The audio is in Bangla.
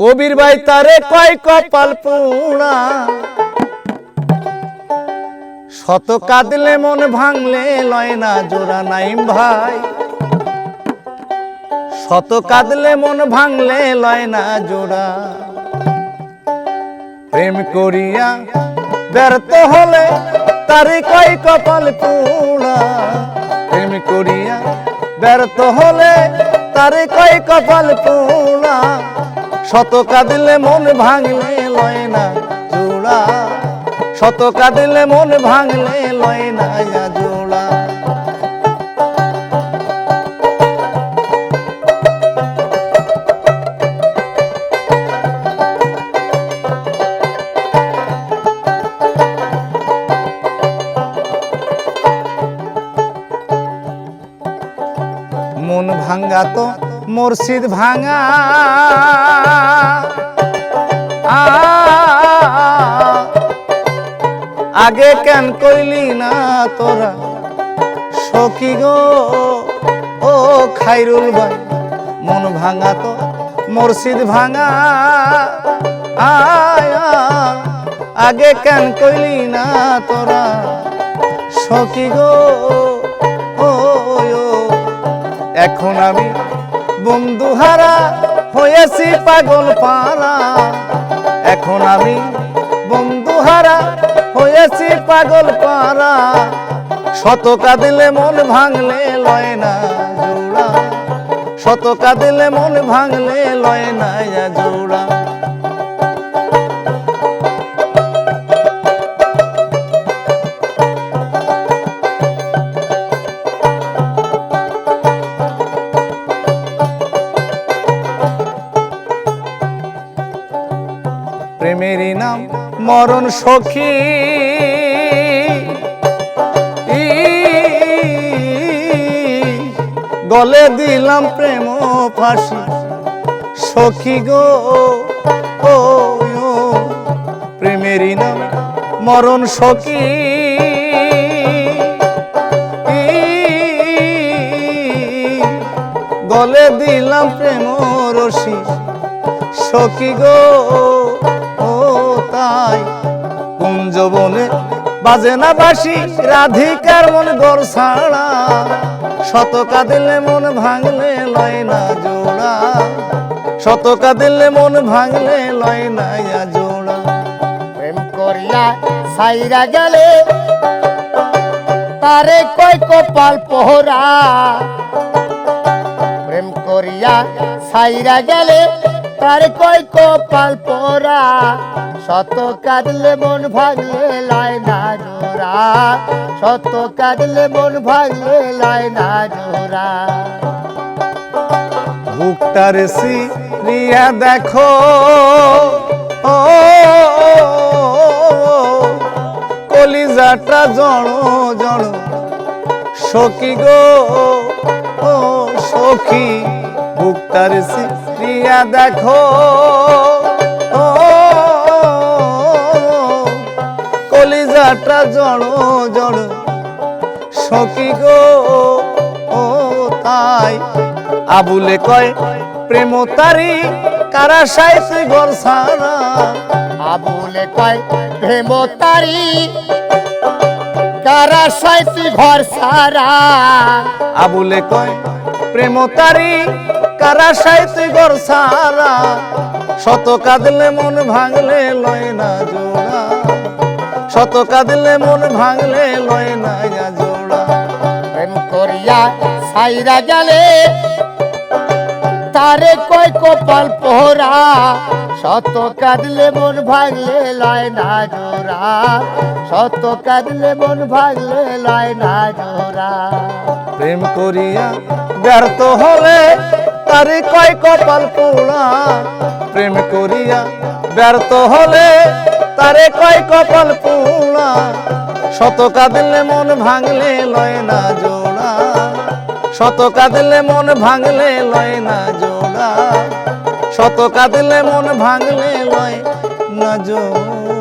কবির ভাই তারে কয় কপাল পুরা শত কাঁদলে মন ভাঙলে লয় না জোড়া নাইম ভাই। শত কাঁদলে মন ভাঙলে লয় না জোড়া। প্রেম করিয়া ব্যর্থ হলে তারে কয় কপাল পুরা প্রেম করিয়া ব্যর্থ হলে তারে কয় কপাল পুরা শত কাঁদলে মন ভাঙলে লয় না জোড়া। শত কাঁদলে মন ভাঙলে লয় না জোড়া। মন ভাঙ্গা তো মুর্শিদ ভাঙা আগে কেন কইলি না তোরা সখী গো ও খাইরুল ভাই মন ভাঙা তো মুর্শিদ ভাঙা আয়া আগে কেন কইলি না তোরা সখী গো এখন আমি বন্ধুহারা হয়েছি পাগল পারা এখন আমি বন্ধু হারা, হয়েছি পাগল পারা শতকা দিলে মন ভাঙলে লয় না জোড়া। শতকা দিলে মন ভাঙলে লয় না জোড়া। মরণ সখী। গলে দিলাম প্রেম ফাঁসি। সখী গো, ও প্রেমেরই নাম মরণ সখী। গলে দিলাম প্রেম রশি। সখী গো বাজে না বাসি রাধিকার মন গর ছাড়া। শত কাঁদিলে মন ভাঙলে লয় না জোড়া। শত কাঁদিলে মন ভাঙলে লয় না জোড়া। প্রেম করিয়া সাইরা গেলে, তারে কয় কপাল পোহরা। প্রেম করিয়া সাইরা গেলে তারে কয় কপাল পোহরা শত কাঁদলে মন ভাগলে লয় না জোড়া। শত কাঁদলে মন ভাগলে লয় না জোড়া। বুকটারে সি রিয়া দেখো, ও, কলিজাটা জড় জড়। সখী গো, ও, সখী। বুকটারে সি রিয়া দেখো কলিজাটা জড় জড়। সখী গো ও তাই। আবুলে কয় প্রেম তারি কারা সাইতে সারা? আবুলে কয় প্রেম তারি কারা সাইতি ঘর সারা? আবুলে কয় প্রেম তারি কারা সাইতে গর সারা শত কাঁদলে মন ভাঙলে লয় না জোড়া। শত কাঁদলে মন ভাঙলে লয় না জোড়া। প্রেম করিয়া সাইরা গেলে তারে কয় কপাল পোহরা। শত কাঁদলে মন ভাগলে লয় না জোড়া। শত কাঁদলে মন ভাগলে লয় না জোড়া। প্রেম করিয়া ব্যর্থ হলে তারে কয় কপাল পোড়া প্রেম করিয়া ব্যর্থ হলে তারে কয় কপাল পোড়া শত কাঁদলে মন ভাঙলে লয় না জোড়া। শত কাঁদলে মন ভাঙলে লয় না জোড়া। শত কাঁদলে মন ভাঙলে লয় না জোড়া।